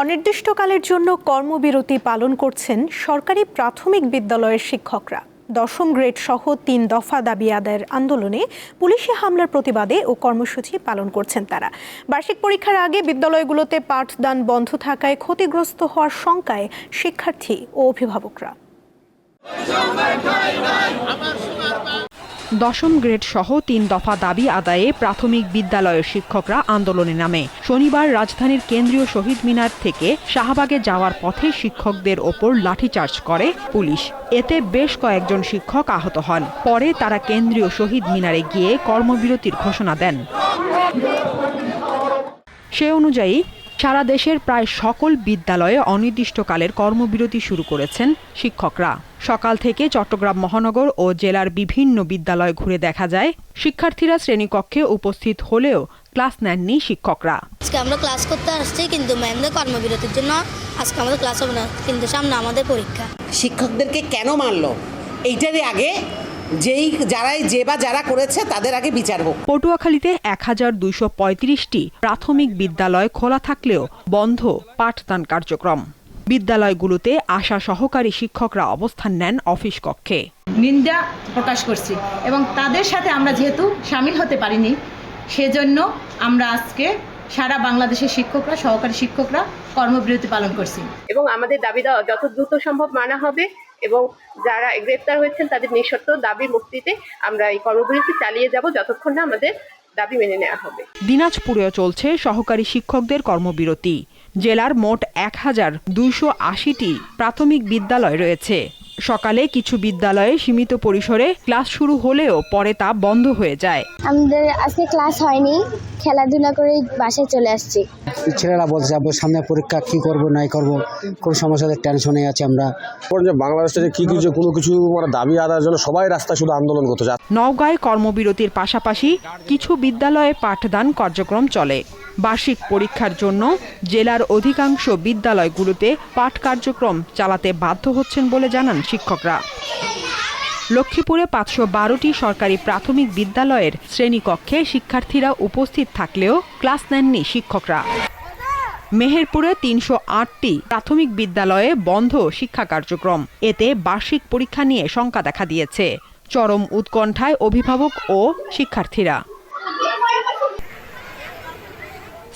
অনির্দিষ্টকালের জন্য কর্মবিরতি পালন করছেন সরকারি প্রাথমিক বিদ্যালয়ের শিক্ষকরা। দশম গ্রেড সহ তিন দফা দাবি আদায়ের আন্দোলনে পুলিশি হামলার প্রতিবাদে ও কর্মসূচি পালন করছেন তারা। বার্ষিক পরীক্ষার আগে বিদ্যালয়গুলোতে পাঠদান বন্ধ থাকায় ক্ষতিগ্রস্ত হওয়ার শঙ্কায় শিক্ষার্থী ও অভিভাবকরা। দশম গ্রেড সহ তিন দফা দাবি আদায়ে প্রাথমিক বিদ্যালয়ের শিক্ষকরা আন্দোলনে নামে। শনিবার রাজধানীর কেন্দ্রীয় শহীদ মিনার থেকে শাহবাগে যাওয়ার পথে শিক্ষকদের ওপর লাঠিচার্জ করে পুলিশ। এতে বেশ কয়েকজন শিক্ষক আহত হন। পরে তারা কেন্দ্রীয় শহীদ মিনারে গিয়ে কর্মবিরতির ঘোষণা দেন। সে অনুযায়ী সারা দেশের প্রায় সকল বিদ্যালয়ে অনির্দিষ্টকালের কর্মবিরতি শুরু করেছেন শিক্ষকরা। সকাল থেকে চট্টগ্রাম মহানগর ও জেলার বিভিন্ন বিদ্যালয় ঘুরে দেখা যায় শিক্ষার্থীরা শ্রেণীকক্ষে উপস্থিত হলেও ক্লাস নেননি শিক্ষকরা। আজকে আমরা ক্লাস করতে আসছি কিন্তু ম্যামদের কর্মবিরতির জন্য আজকে আমাদের ক্লাস হবে না কিন্তু সামনে আমাদের পরীক্ষা। শিক্ষকদেরকে কেন মারলো? এইটারই আগে যেই যারাই যে বা যারা করেছে তাদের আগে বিচার হোক। পটুয়াখালীতে এক হাজার দুইশো পঁয়ত্রিশটি প্রাথমিক বিদ্যালয় খোলা থাকলেও বন্ধ পাঠদান কার্যক্রম। বিদ্যালয়গুলোতে আশা সহকারী শিক্ষকরা অবস্থান নেন অফিস কক্ষে। নিন্দা প্রকাশ করছি এবং তাদের সাথে আমরা যেহেতু সামিল হতে পারিনি সেজন্য আমরা আজকে সারা বাংলাদেশের শিক্ষকরা সহকারী শিক্ষকরা কর্মবিরতি পালন করছি। এবং আমাদের দাবি দেওয়া যত দ্রুত সম্ভব মানা হবে এবং যারা গ্রেপ্তার হয়েছেন তাদের নিঃশর্ত দাবি মুক্তিতে আমরা এই কর্মবিরতি চালিয়ে যাব যতক্ষণ না আমাদের দাবি মেনে নেওয়া হবে। দিনাজপুরেও চলছে সহকারী শিক্ষকদের কর্মবিরতি। জেলার মোট এক হাজার দুইশো আশিটি প্রাথমিক বিদ্যালয় রয়েছে। সকালে কিছু বিদ্যালয়ে সীমিত পরিসরে ক্লাস শুরু হলেও পরে তা বন্ধ হয়ে যায়। আমাদের আজকে ক্লাস হয়নি খেলাধুলা করে বাসায় চলে আসছি। ছেলেরা বলছে আব্বু সামনে পরীক্ষা কি করব নাই করব? খুব সমস্যাদের টেনশনে আছি আমরা। যে বাংলাদেশ থেকে কি কিছু কোনো কিছু মানে দাবি আদায়ের জন্য সবাই রাস্তা শুধু আন্দোলন করতে চায় নওগাঁয় কর্মবিরতির পাশাপাশি কিছু বিদ্যালয়ে পাঠদান কার্যক্রম চলে। বার্ষিক পরীক্ষার জন্য জেলার অধিকাংশ বিদ্যালয়গুলোতে পাঠ কার্যক্রম চালাতে বাধ্য হচ্ছেন বলে জানান শিক্ষকরা। লক্ষ্মীপুরে পাঁচশো বারোটি সরকারি প্রাথমিক বিদ্যালয়ের শ্রেণীকক্ষে শিক্ষার্থীরা উপস্থিত থাকলেও ক্লাস নেননি শিক্ষকরা। মেহেরপুরে তিনশো আটটি প্রাথমিক বিদ্যালয়ে বন্ধ শিক্ষা কার্যক্রম। এতে বার্ষিক পরীক্ষা নিয়ে শঙ্কা দেখা দিয়েছে। চরম উৎকণ্ঠায় অভিভাবক ও শিক্ষার্থীরা।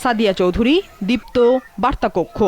সাদিয়া চৌধুরী দীপ্ত বার্তাকক্ষ।